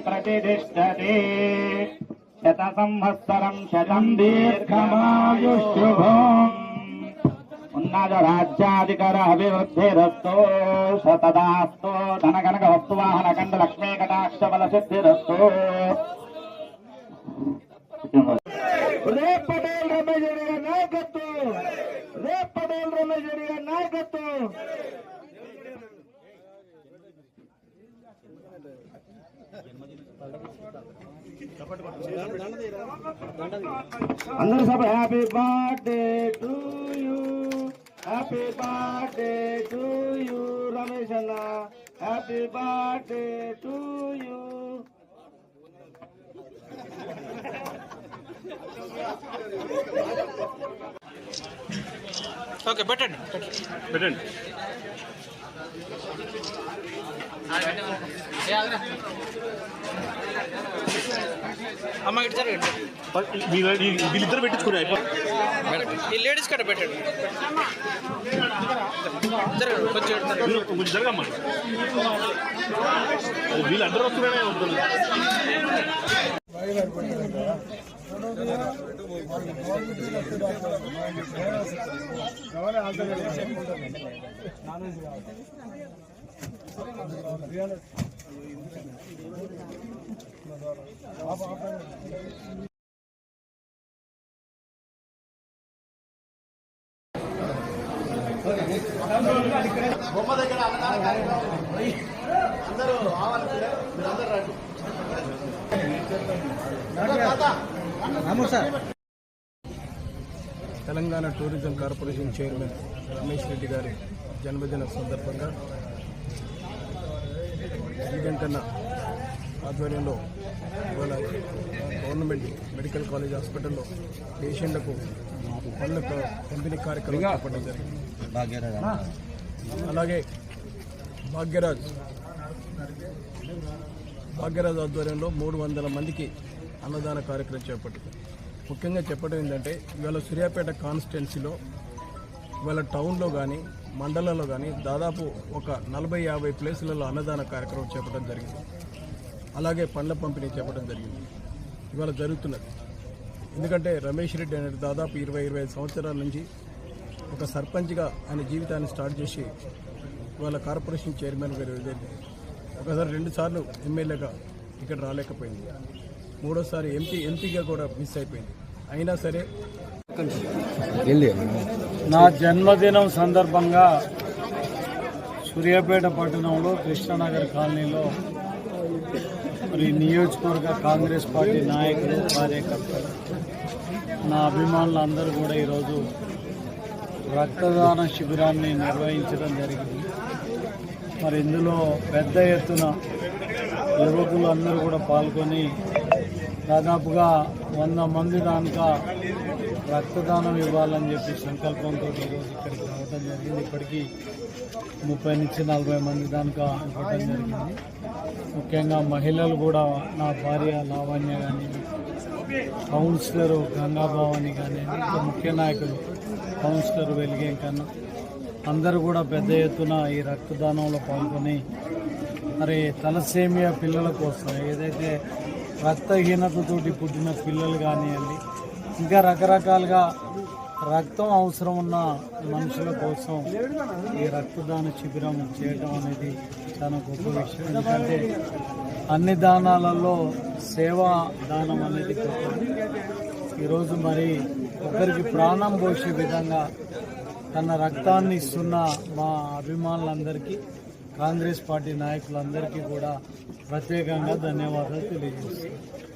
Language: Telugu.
प्रतिष्ठते शतसंवत्सरम् शतम् दीर्घमायुष्युभम् ఉన్నత రాజ్యాధికార అభివృద్ధిరస్తో శతదాస్తో ధనకనక వస్తువాహన కండ లక్ష్మీ కటాక్ష బల సిద్ధిరస్తో రేప్ పటేల్ రమేష్ రెడ్డి గారి నాయకత్వం రేప్ పటేల్ రమేష్ రెడ్డి గారి నాయకత్వం అందరూ సభ happy birthday to you. Happy birthday to you Ramesh అన్న. Happy birthday to you. Okay పెట్టండి. పెట్టండి. అమ్మ వీళ్ళ- వీ- వీళ్ళిద్దరు పెట్టించుకుని అయిపో ఈ లేడీస్ కట్ట పెట్టండి. జరగండి బొమ్మ దగ్గర జరగండి. వీళ్ళు కొంచెం జరగమ్మా వీళ్ళందరూ వస్తున్నారే Telangana tourism corporation chairman Ramesh Reddy గారి జన్మదిన సందర్భంగా శ్రీగంటన్న ఆధ్వర్యంలో ఇవాళ గవర్నమెంట్ మెడికల్ కాలేజ్ హాస్పిటల్లో పేషెంట్లకు పనుల పంపిణీ కార్యక్రమం చేపట్టడం జరిగింది. అలాగే భాగ్యరాజ్. భాగ్యరాజ్ ఆధ్వర్యంలో మూడు వందల మందికి అన్నదాన కార్యక్రమం చేపట్టింది. ముఖ్యంగా చెప్పడం ఏంటంటే ఇవాళ సూర్యాపేట కాన్స్టిట్యున్సీలో ఇవాళ టౌన్లో కానీ మండలంలో కానీ దాదాపు ఒక నలభై యాభై ప్లేసులలో అన్నదాన కార్యక్రమం చేపట్టడం జరిగింది. అలాగే పండ్ల పంపిణీ చేపట్టడం జరిగింది. ఇవాళ జరుగుతున్నది. ఎందుకంటే రమేష్ రెడ్డి అనేది దాదాపు ఇరవై ఇరవై ఐదు సంవత్సరాల నుంచి ఒక సర్పంచ్గా ఆయన జీవితాన్ని స్టార్ట్ చేసి ఇవాళ కార్పొరేషన్ చైర్మన్ జరిగింది ఒకసారి రెండు సార్లు ఎమ్మెల్యేగా ఇక్కడ రాలేకపోయింది. మూడోసారి ఎంపీ ఎంపీగా కూడా మిస్ అయిపోయింది. అయినా సరే నా జన్మదినం సందర్భంగా సూర్యాపేట పట్టణంలో కృష్ణానగర్ కాలనీలో మరి నియోజకవర్గ కాంగ్రెస్ పార్టీ నాయకులు కార్యకర్తలు నా అభిమానులు అందరూ కూడా ఈరోజు రక్తదాన శిబిరాన్ని నిర్వహించడం జరిగింది. మరి ఇందులో పెద్ద ఎత్తున యువకులు అందరూ కూడా పాల్గొని దాదాపుగా వంద మంది దానికా రక్తదానం ఇవ్వాలని చెప్పి సంకల్పంతో ఈరోజు ఇక్కడికి రావటం జరిగింది. ఇప్పటికీ ముప్పై నుంచి నలభై మంది దానికా ఇవ్వటం జరిగింది. ముఖ్యంగా మహిళలు కూడా నా భార్య లావణ్య కానీ కౌన్సిలర్ గంగాభవాని కానీ ఇంకా ముఖ్య నాయకులు కౌన్సిలర్ వెలిగేం కన్నా అందరూ కూడా పెద్ద ఎత్తున ఈ రక్తదానంలో పాల్గొని మరి తలసేమియా పిల్లల కోసం ఏదైతే రక్తహీనతతోటి పుట్టిన పిల్లలు కానివ్వండి ఇంకా రకరకాలుగా రక్తం అవసరం ఉన్న మనుషుల కోసం ఈ రక్తదాన శిబిరం చేయడం అనేది చాలా గొప్ప విషయం. ఎందుకంటే అన్ని దానాలలో సేవా దానం అనేది గొప్పది ఈరోజు మరి ఒకరికి ప్రాణం పోసే విధంగా తన రక్తాన్ని ఇస్తున్న మా అభిమానులందరికీ కాంగ్రెస్ పార్టీ నాయకులందరికీ కూడా ప్రత్యేకంగా ధన్యవాదాలు తెలియజేస్తున్నాను.